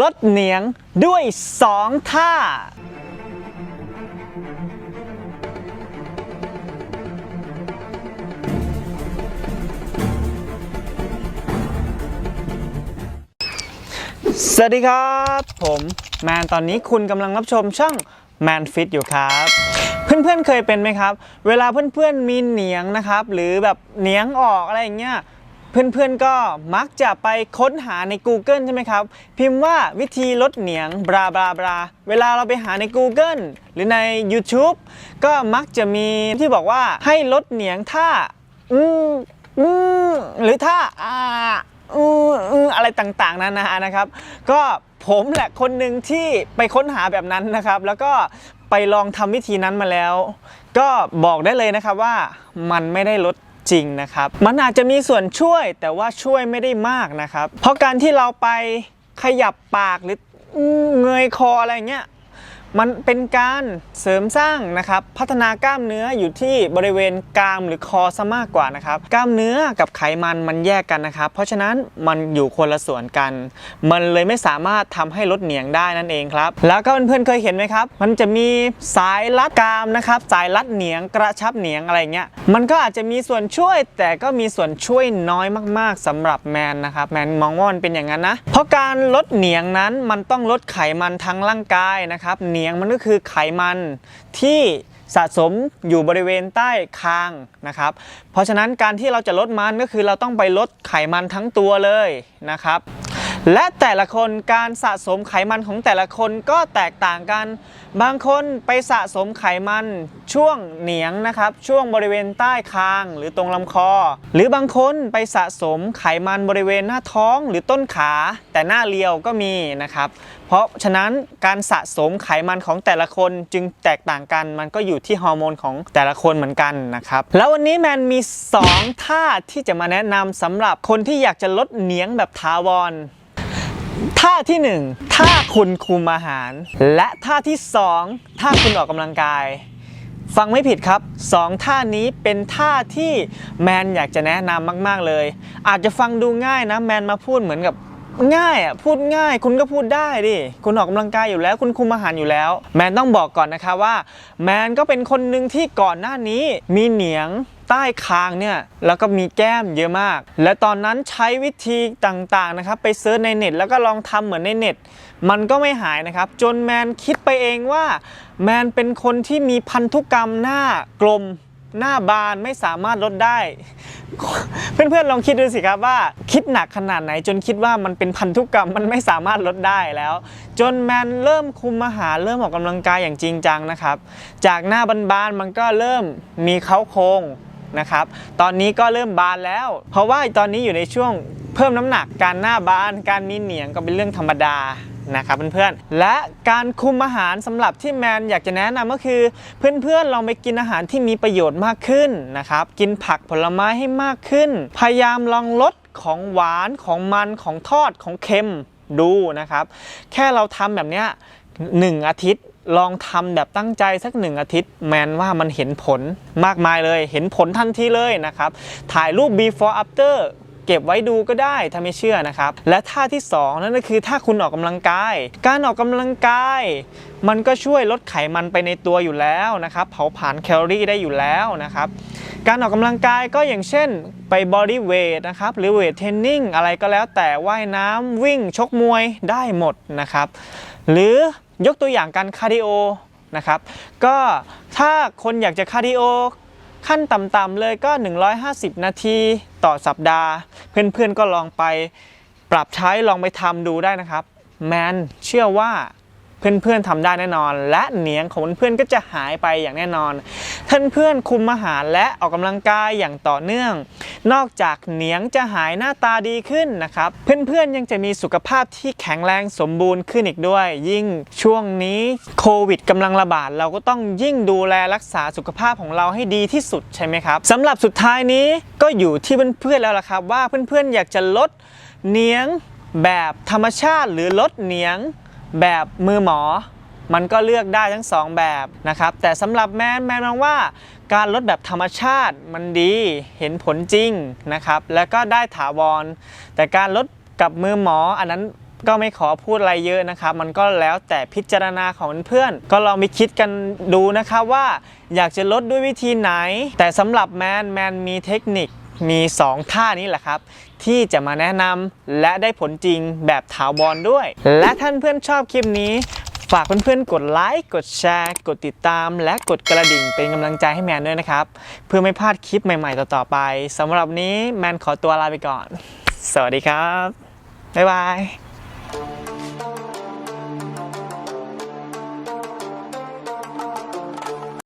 ลดเหนียงด้วย 2 ท่า สวัสดีครับ ผมแมนตอนนี้คุณกำลังรับชมช่อง Man Fit อยู่ครับเพื่อนๆเคยเป็นไหมครับ เวลาเพื่อนๆมีเหนียงนะครับ หรือแบบเหนียงออกอะไรอย่างเงี้ย เพื่อนๆก็มักจะไปค้นหาใน Google ใช่ไหมครับ พิมพ์ว่าวิธีลดเหนียงบราบราบราเวลาเราไปหาใน Google หรือใน YouTube ก็มักจะมีที่บอกว่าให้ลดเหนียงท่าอืมอืมหรือท่าอ่าอืออืออะไรต่างๆนานานะครับ ก็ผมแหละคนหนึ่งที่ไปค้นหาแบบนั้นนะครับ แล้วก็ไปลองทำวิธีนั้นมาแล้ว ก็บอกได้เลยนะครับว่ามันไม่ได้ลด จริงนะครับ มันอาจจะมีส่วนช่วยแต่ว่าช่วยไม่ได้มากนะครับ เพราะการที่เราไปขยับปากหรือเงยคออะไรเงี้ย มันเป็นการเสริมสร้างนะครับพัฒนากล้ามเนื้ออยู่ที่บริเวณกรามหรือคอซะมากกว่านะครับกล้ามเนื้อกับไขมันมันแยกกันนะครับ เพราะฉะนั้นมันอยู่คนละส่วนกัน มันเลยไม่สามารถทำให้ลดเหนียงได้นั่นเองครับ แล้วก็เพื่อนๆเคยเห็นไหมครับ มันจะมีสายรัดกรามนะครับ สายรัดเหนียงกระชับเหนียงอะไรเงี้ยมันก็อาจจะมีส่วนช่วย แต่ก็มีส่วนช่วยน้อยมากๆสำหรับแมนนะครับแมนมองว่ามันเป็นอย่างนั้นนะเพราะการลดเหนียงนั้นมันต้องลดไขมันทั้งร่างกายนะครับเหนียงมันก็คือไขมันที่สะสมอยู่บริเวณใต้คางนะครับ เพราะฉะนั้นการที่เราจะลดมันก็คือเราต้องไปลดไขมันทั้งตัวเลยนะครับ และแต่ละคนการสะสมไขมันของแต่ละคนก็แตกต่างกัน บางคนไปสะสมไขมันช่วงเหนียงนะครับ ช่วงบริเวณใต้คางหรือตรงลำคอ หรือบางคนไปสะสมไขมันบริเวณหน้าท้องหรือต้นขา แต่หน้าเรียวก็มีนะครับ เพราะฉะนั้นการสะสมไขมันของแต่ละคนจึงแตกต่างกัน มันก็อยู่ที่ฮอร์โมนของแต่ละคนเหมือนกันนะครับ แล้ววันนี้แมนมี 2 ท่าที่จะมาแนะนำสำหรับคนที่อยากจะลดเหนียงแบบถาวร ท่าที่1ท่าคุณคุมอาหาร และท่าที่2ท่าคุณออกกำลังกาย ฟังไม่ผิดครับ 2 ท่านี้เป็นท่าที่แมนอยากจะแนะนำมาก ๆ เลย อาจจะฟังดูง่ายนะแมนมาพูดเหมือนกับง่ายอะพูดง่ายคุณก็พูดได้ดิคุณออกกำลังกายอยู่แล้ว คุณคุมอาหารอยู่แล้ว แมนต้องบอกก่อนนะคะว่า แมนก็เป็นคนหนึ่งที่ก่อนหน้านี้มีเหนียง ใต้คางเนี่ยแล้วก็มีแก้มเยอะมาก และตอนนั้นใช้วิธีต่างๆนะครับไปเซิร์ชในเน็ต แล้วก็ลองทำเหมือนในเน็ต มันก็ไม่หายนะครับ จนแมนคิดไปเองว่า แมนเป็นคนที่มีพันธุกรรมหน้ากลมหน้าบานไม่สามารถลดได้ เพื่อนๆลองคิดดูสิครับว่า คิดหนักขนาดไหนจนคิดว่ามันเป็นพันธุกรรมมันไม่สามารถลดได้แล้ว จนแมนเริ่มคุมอาหารเริ่มออกกำลังกายอย่างจริงจังนะครับ จากหน้าบานๆมันก็เริ่มมีเค้าโครง นะครับ ตอนนี้ก็เริ่มบานแล้ว เพราะว่าตอนนี้อยู่ในช่วงเพิ่มน้ำหนักการหน้าบาน การมีเหนียงก็เป็นเรื่องธรรมดานะครับเพื่อนๆ และการคุมอาหารสำหรับที่แมนอยากจะแนะนำก็คือ เพื่อนๆลองไปกินอาหารที่มีประโยชน์มากขึ้นนะครับ กินผักผลไม้ให้มากขึ้น พยายามลองลดของหวานของมันของทอดของเค็มดูนะครับ แค่เราทำแบบเนี้ยหนึ่งอาทิตย์ ลองทำแบบตั้งใจสักหนึ่งอาทิตย์ แมนว่ามันเห็นผลมากมายเลยเห็นผลทันทีเลยนะครับ ถ่ายรูป before after เก็บไว้ดูก็ได้ถ้าไม่เชื่อนะครับ และท่าที่ 2 นั่นก็คือถ้าคุณออกกำลังกาย การออกกำลังกาย มันก็ช่วยลดไขมันไปในตัวอยู่แล้วนะครับ เผาผลาญแคลอรี่ได้อยู่แล้วนะครับการออกกำลังกายก็อย่างเช่น ไปบอดี้เวทนะครับหรือเวทเทรนนิ่งอะไรก็แล้วแต่ว่ายน้ำวิ่งชกมวยได้หมดนะครับ หรือ ยกตัวอย่างการคาร์ดิโอนะครับก็ถ้าคนอยากจะคาร์ดิโอขั้นต่ำๆเลยก็ 150 นาทีต่อสัปดาห์ เพื่อนๆก็ลองไปปรับใช้ลองไปทำดูได้นะครับ แมนเชื่อว่า เพื่อนๆทำได้แน่นอน และเหนียงของเพื่อนๆก็จะหายไปอย่างแน่นอนท่านเพื่อนคุมอาหารและออกกำลังกายอย่างต่อเนื่อง นอกจากเหนียงจะหายหน้าตาดีขึ้นนะครับ เพื่อนๆยังจะมีสุขภาพที่แข็งแรงสมบูรณ์ขึ้นอีกด้วย ยิ่งช่วงนี้โควิดกำลังระบาดเราก็ต้องยิ่งดูแลรักษาสุขภาพของเราให้ดีที่สุดใช่ไหมครับสำหรับสุดท้ายนี้ก็อยู่ที่เพื่อนๆแล้วล่ะครับ ว่าเพื่อนๆอยากจะลดเหนียงแบบธรรมชาติหรือลดเหนียง แบบมือหมอ มันก็เลือกได้ทั้งสองแบบนะครับ แต่สำหรับแมนแมนมองว่าการลดแบบธรรมชาติมันดีเห็นผลจริงนะครับ แล้วก็ได้ถาวร แต่การลดกับมือหมออันนั้นก็ไม่ขอพูดอะไรเยอะนะครับ มันก็แล้วแต่พิจารณาของเพื่อน ก็ลองไปคิดกันดูนะครับว่าอยากจะลดด้วยวิธีไหน แต่สำหรับแมนแมนมีเทคนิค มี 2 ท่านี้แหละครับ ที่จะมาแนะนำและได้ผลจริงแบบถาวรด้วย และท่านเพื่อนชอบคลิปนี้ ฝากเพื่อนๆ กดไลค์ กดแชร์ กดติดตาม และกดกระดิ่งเป็นกำลังใจให้แมนด้วยนะครับ เพื่อไม่พลาดคลิปใหม่ๆ ต่อๆไปสำหรับนี้แมนขอตัวลาไปก่อน สวัสดีครับ บ๊ายบาย